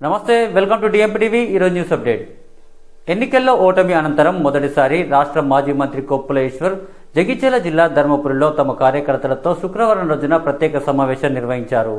నమస్తే welcome to డిఎంపీటీవీ ఈరోజు news update. ఎన్నికల్లో ఓటమి అనంతరం మొదటిసారి రాష్ట్ర మాజీ మంత్రి కొప్పులేశ్వర్ జగిత్యాల జిల్లా ధర్మపురిలో తమ కార్యకర్తలతో శుక్రవారం రోజున ప్రత్యేక సమావేశం నిర్వహించారు.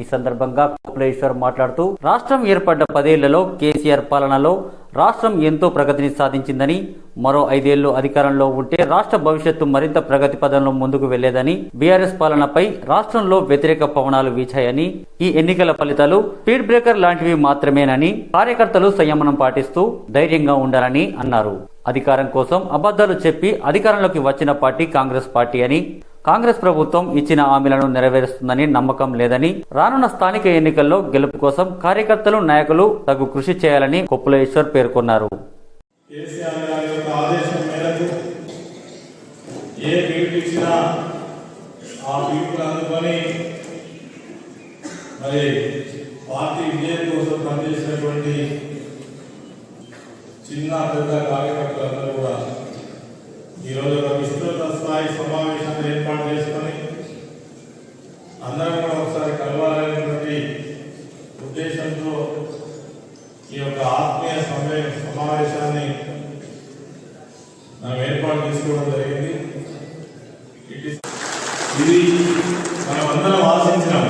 ఈ సందర్భంగా కొప్పులేశ్వర్ మాట్లాడుతూ రాష్ట్రం ఏర్పడ్డ పదేళ్ళలో కేసీఆర్ పాలనలో రాష్ట్రం ఎంతో ప్రగతిని సాధించిందని మరో ఐదేళ్ళు అధికారంలో ఉంటే రాష్ట్ర భవిష్యత్తు మరింత ప్రగతి పదంలో ముందుకు వెళ్ళేదని బీఆర్ఎస్ పాలనపై రాష్ట్రంలో వ్యతిరేక పవనాలు వీచాయని ఈ ఎన్నికల ఫలితాలు స్పీడ్ బ్రేకర్ లాంటివి మాత్రమేనని కార్యకర్తలు సంయమనం పాటిస్తూ ధైర్యంగా ఉండాలని అన్నారు. అధికారం కోసం అబద్దాలు చెప్పి అధికారంలోకి వచ్చిన పార్టీ కాంగ్రెస్ పార్టీ అని కాంగ్రెస్ ప్రభుత్వం ఇచ్చిన హామీలను నెరవేరుస్తుందని నమ్మకం లేదని రానున్న స్థానిక ఎన్నికల్లో గెలుపు కోసం కార్యకర్తలు నాయకులు తగు కృషి చేయాలని కొప్పులేశ్వర్ పేర్కొన్నారు. ఏ ఇచ్చినా ఆ అందుకొని మరి పార్టీ విజయం కోసం పనిచేసినటువంటి చిన్న పెద్ద కార్యకర్తలందరూ కూడా ఈరోజు ఒక విస్తృత స్థాయి సమావేశాన్ని ఏర్పాటు చేసుకొని అందరం కూడా ఒకసారి కలవాలనేటువంటి ఉద్దేశంతో ఈ యొక్క ఆత్మీయ సమయ సమావేశాన్ని మనం ఏర్పాటు చేసుకోవడం జరిగింది. ఇది మనం అందరం ఆశించినాం.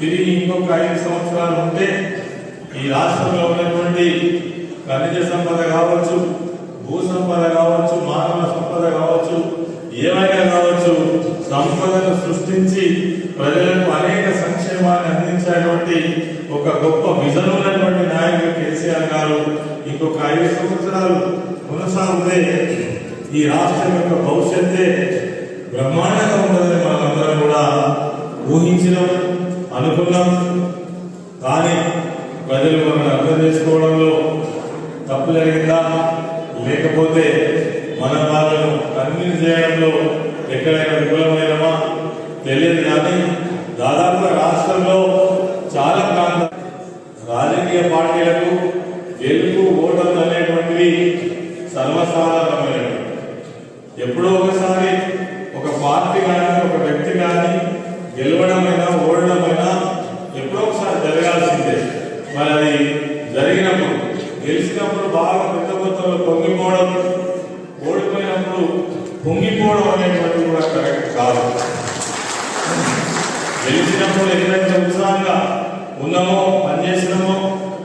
తిరిగి ఇంకొక ఐదు సంవత్సరాలు ఉంటే ఈ రాష్ట్రంలో ఉన్నటువంటి ఖనిజ సంపద కావచ్చు భూ సంపద కావచ్చు మానవ సంపద కావచ్చు ఏమైనా సంపదను సృష్టించి ప్రజలకు అనేక సంక్షేమాన్ని అందించేటువంటి ఒక గొప్ప విజన్ ఉన్నటువంటి నాయకుడు కేసీఆర్ గారు ఇంకొక ఐదు సంవత్సరాలు కొనసాగితే ఈ రాష్ట్రం యొక్క భవిష్యత్తే బ్రహ్మాండంగా ఉంటుందని మనందరం కూడా ఊహించినాం అనుకున్నాం. కానీ ప్రజలు మనం అర్థం చేసుకోవడంలో తప్పు జరిగిందా? లేకపోతే మన వాళ్ళను కన్విన్స్ చేయడంలో ఎక్కడైనా విఫలమైనమా? తెలియదు కానీ దాదాపుగా రాష్ట్రంలో చాలా ప్రాంత రాజకీయ పార్టీలకు గెలుపు ఓటర్లు అనేటువంటివి సర్వసాధారణమైనవి. ఎప్పుడో ఒకసారి ఒక పార్టీ కానీ ఒక వ్యక్తి కానీ గెలవడమైనా ఓడడమైనా ఎప్పుడో ఒకసారి జరగాల్సిందే. మరి అది జరిగినప్పుడు గెలిచినప్పుడు బాగా పెద్ద మొత్తంలో పొంగిపోవడం ఓడిపోయినప్పుడు పొంగిపోవడం అనేటువంటి కూడా కరెక్ట్ కాదు గెలిచినప్పుడు ఎక్కడైతే ఉత్సాహంగా ఉన్నామో పనిచేసినామో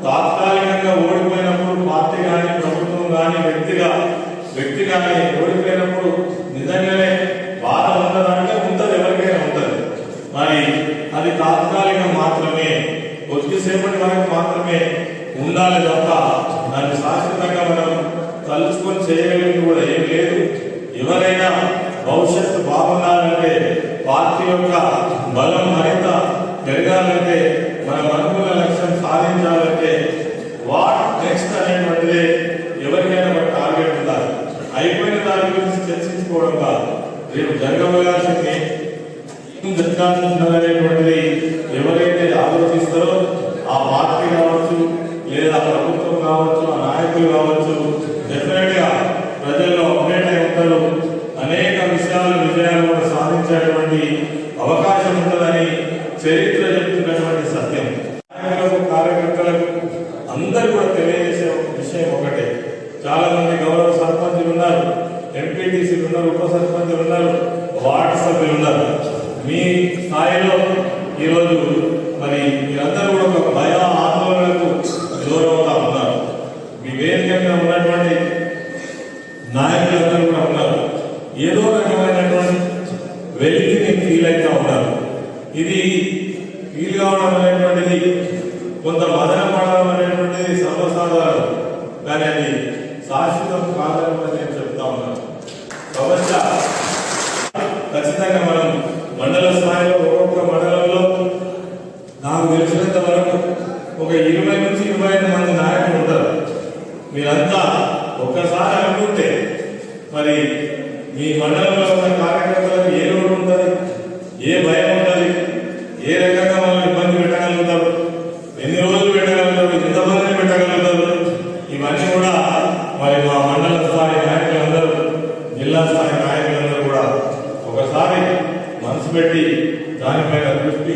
తాత్కాలికంగా ఓడిపోయినప్పుడు పార్టీ కానీ ప్రభుత్వం కానీ వ్యక్తిగా వ్యక్తి కానీ ఓడిపోయినప్పుడు నిజంగానే బాధ ఉంటుందంటే ఉంటుంది ఎవరికైనా ఉంటుంది. మరి అది తాత్కాలికం మాత్రమే కొద్దిసేపటి వరకు మాత్రమే ఉండాలి తప్ప దాన్ని శాశ్వతంగా మనం తలుచుకొని చేయగలిగింది కూడా ఏం లేదు. ఎవరైనా భవిష్యత్తు బాగుండాలంటే పార్టీ యొక్క బలం మరింత పెరగాలంటే మనం అనుకున్న లక్ష్యం సాధించాలంటే వాట్ నెక్స్ట్ అనేటువంటిది ఎవరికైనా ఒక టార్గెట్ ఉండాలి. అయిపోయిన దాని గురించి చర్చించుకోవడం కాదు. రేపు జరగవలసింది జరగాల్సిందనేటువంటిది ఎవరైతే ఆలోచిస్తారో ఆ పార్టీ కావచ్చు లేదా ప్రభుత్వం కావచ్చు ఆ నాయకులు కావచ్చు డెఫినెట్గా ఉన్నారు వార్డు సభ్యులు ఉన్నారు. మీ స్థాయిలో ఈరోజు మరి మీరందరూ కూడా ఒక భయ ఆందోళనకు దూరవుతా ఉన్నారు. మీ వేదికగా ఉన్నటువంటి నాయకులందరూ కూడా ఉన్నారు. ఏదో రకమైనటువంటి వెలితిని ఫీల్ అవుతా ఉన్నారు. ఇది ఫీల్ కావడం అనేటువంటిది కొంత మదన పడడం అనేటువంటిది సర్వసాధారణం. కానీ అది శాశ్వతం కాదని నేను చెప్తా ఉన్నాను బహుశా ఖచ్చితంగా మనం మండల స్థాయిలో ఒక్కొక్క మండలంలో నాకు తెలిసినంత వరకు ఒక ఇరవై నుంచి ఇరవై ఐదు మంది నాయకులు ఉంటారు మీరంతా ఒక్కసారి అనుకుంటే మరి మీ మండలంలో ఉన్న కార్యకర్తలకు ఏ రోడ్డు ఉంటుంది? ఏ భయం ఉంటుంది? ఏ రకంగా మనం ఇబ్బంది పెట్టగలుగుతారు? ఎన్ని రోజులు పెట్టగలుగుతారు? ఎంతమందిని పెట్టగలుగుతారు? ఇవన్నీ కూడా మరి మా మండల స్థాయి నాయకులందరూ జిల్లా స్థాయి నాయకులందరూ కూడా ఒకసారి మనసు పెట్టి దానిపైన దృష్టి